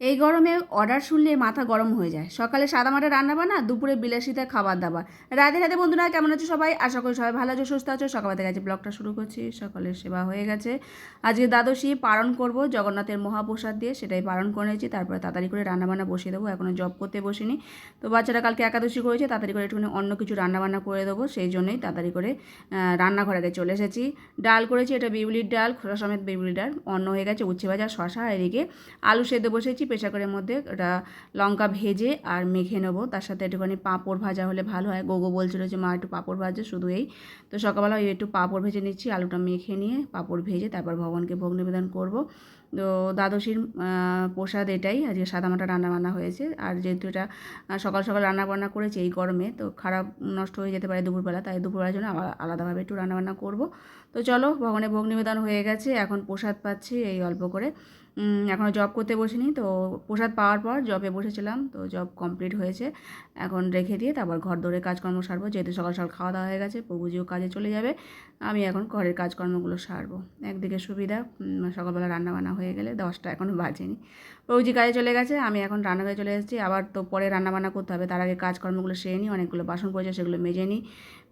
এই গরমে অর্ডার শুনলে মাথা গরম হয়ে যায়। সকালে সাদা মাটা রান্না বান্না, দুপুরে বিলাসিতা খাবার দাবার রাধে রাধে বন্ধুরা, কেমন আছো সবাই? আশা করি সবাই ভালো আছো, সুস্থ আছো। সকাল থেকে ব্লগটা শুরু করছি। সকালের সেবা হয়ে গেছে। আজকে দ্বাদশী পালন করব, জগন্নাথের মহাপ্রসাদ দিয়ে, সেটাই পালন নিয়েছি। তারপরে তাড়াতাড়ি করে রান্নাবান্না বসিয়ে দেবো। এখনও জব করতে বসিনি। তো বাচ্চারা কালকে একাদশী করেছে, তাড়াতাড়ি করে একটুখানি অন্য কিছু রান্নাবান্না করে দেবো। সেই জন্যই তাড়াতাড়ি করে রান্নাঘরে আগে চলে এসেছি। ডাল করেছি, এটা বিউলির ডাল, খোসা সমেত বিউলির ডাল। অন্য হয়ে গেছে, উচ্ছে ভাজা শশা এদিকে আলু সেদ্ধ বসেছি প্রেশার কুকারের মধ্যে ওটা লঙ্কা ভেজে আর মেখে নেব। তার সাথে একটুখানি পাঁপড় ভাজা হলে ভালো হয়। গোগো বলছিল যে, মা, একটু পাঁপড় ভাজে, শুধু এই। তো সকালবেলা ওই একটু পাঁপড় ভেজে নিচ্ছি, আলুটা মেখে নিয়ে পাঁপড় ভেজে তারপর ভগবানকে ভোগ নিবেদন করব। তো দ্বাদশীর প্রসাদ এটাই। আজকে সাদামাটা রান্না বান্না হয়েছে। আর যেহেতু এটা সকাল সকাল রান্না বান্না করেছে এই গরমে, তো খারাপ নষ্ট হয়ে যেতে পারে দুপুরবেলা, তাই দুপুরবেলার জন্য আলাদাভাবে একটু রান্নাবান্না করব। তো চলো, ভগবানের ভোগ নিবেদন হয়ে গেছে। এখন প্রসাদ পাচ্ছি এই অল্প করে। এখনও জব করতে বসিনি, তো প্রসাদ পাওয়ার পর জবে বসেছিলাম, তো জব কমপ্লিট হয়েছে। এখন রেখে দিয়ে তারপর ঘর দৌড়ে কাজকর্ম সারবো, যেহেতু সকাল সকাল খাওয়া দাওয়া হয়ে গেছে প্রভুজিও কাজে চলে যাবে, আমি এখন ঘরের কাজকর্মগুলো সারবো। একদিকে সুবিধা সকালবেলা রান্নাবান্না হয়ে গেলে দশটা এখনও বাজেনি। প্রভুজি কাজে চলে গেছে, আমি এখন রান্নাঘরে চলে এসেছি, আবার তো পরে রান্নাবান্না করতে হবে, তার আগে কাজকর্মগুলো সেরে নিই, অনেকগুলো বাসন পড়েছে সেগুলো মেজে নিই,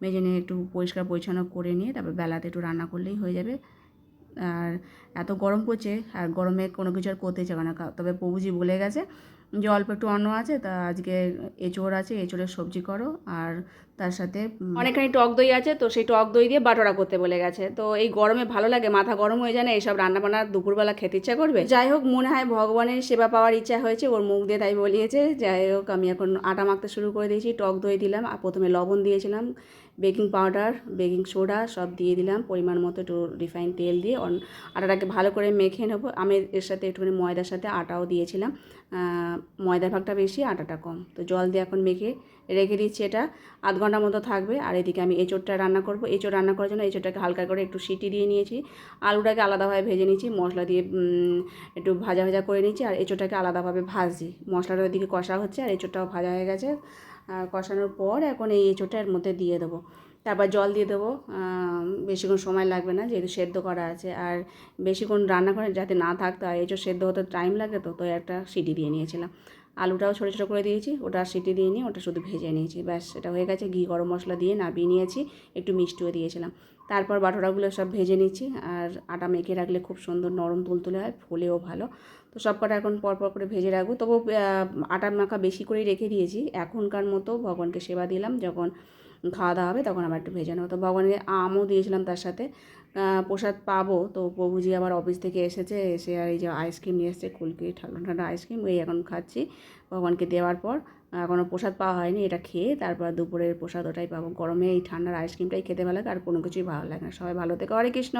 মেজে নিয়ে একটু পরিষ্কার পরিচ্ছন্ন করে নিয়ে তারপর বেলাতে একটু রান্না করলেই হয়ে যাবে। আর এত গরম পড়ছে আর গরমে কোনো কিছু আর করতে চাবে না। কা- তবে প্রভুজি বলে গেছে যে অল্প একটু অন্ন আছে তা আজকে এঁচোড় আছে এঁচোড়ের সবজি করো। আর তার সাথে অনেকখানি টক দই আছে তো সেই টক দই দিয়ে বাটোরা করতে বলে গেছে। তো এই গরমে ভালো লাগে মাথা গরম হয়ে যায় না এইসব রান্না বান্না দুপুরবেলা খেতে ইচ্ছা করবে? যাই হোক মনে হয় ভগবানের সেবা পাওয়ার ইচ্ছা হয়েছে ওর মুখ দিয়ে তাই বলিয়েছে। যাই হোক আমি এখন আটা মাখতে শুরু করে দিয়েছি টক দই দিলাম আর প্রথমে লবণ দিয়েছিলাম। বেকিং পাউডার, বেকিং সোডা সব দিয়ে দিলাম। পরিমাণ মতো একটু রিফাইন তেল দিয়ে। আটাটাকে ভালো করে মেখে নেব। আমি এর সাথে একটুখানি ময়দার সাথে আটাও দিয়েছিলাম। ময়দা ভাগটা বেশি, আটাটা কম। তো জল দিয়ে এখন মেখে রেখে দিচ্ছি এটা। আধ ঘণ্টার মতো থাকবে। আর এদিকে আমি এঁচোড়টা রান্না করব। এঁচোড় রান্না করার জন্য এঁচোড়টাকে হালকা করে একটু সিটি দিয়ে নিয়েছি। আলুটাকে আলাদাভাবে ভেজে নিয়েছি। মশলা দিয়ে একটু ভাজা ভাজা করে নিয়েছি। আর এঁচোড়টাকে আলাদাভাবে ভাজছি। মশলাটা ওদিকে কষা হচ্ছে আর এঁচোড়টাও ভাজা হয়ে গেছে। কষানোর পর এখন এই এঁচোড়টা এর মধ্যে দিয়ে দেবো। তারপর জল দিয়ে দেবো। বেশিক্ষণ সময় লাগবে না যেহেতু সেদ্ধ করা আছে। আর বেশিক্ষণ রান্না করে যাতে না থাকতে হয় এঁচোড় সেদ্ধ হতে টাইম লাগে তো তো একটা সিটি দিয়ে নিয়েছিলাম। আলুটাও ছোটো ছোটো করে দিয়েছি, ওটা সিটি দিয়ে নিয়ে ওটা শুধু ভেজে নিয়েছি, ব্যাস, এটা হয়ে গেছে, ঘি, গরম মশলা দিয়ে নাবিয়ে নিয়েছি, একটু মিষ্টিও দিয়েছিলাম। তারপর বাটোরাগুলো সব ভেজে নিচ্ছি, আর আটা মেখে রাখলে খুব সুন্দর নরম তুলতুলে হয়, ফোলেও ভালো। তো সব কটা এখন পরপর করে ভেজে রাখব, তবু আটা মাখা বেশি করেই রেখে দিয়েছি, এখনকার মতো ভগবানকে সেবা দিলাম, যখন খাওয়া দাওয়া হবে, তখন আবার একটু ভেজে নেব। তো ভগবানকে আমও দিয়েছিলাম তার সাথে। প্রসাদ পাবো। তো প্রভুজি আবার অফিস থেকে এসেছে, এসে আর এই যে আইসক্রিম নিয়ে এসেছে, কুলকি ঠান্ডা ঠান্ডা আইসক্রিম এই এখন খাচ্ছি। ভগবানকে দেওয়ার পর এখনও প্রসাদ পাওয়া হয়নি, এটা খেয়ে তারপর দুপুরের প্রসাদ ওটাই পাবো। গরমে এই ঠান্ডার আইসক্রিমটাই খেতে ভালো লাগে, আর কোনো কিছুই ভালো লাগে না। সবাই ভালো থেকে। হরে কৃষ্ণ!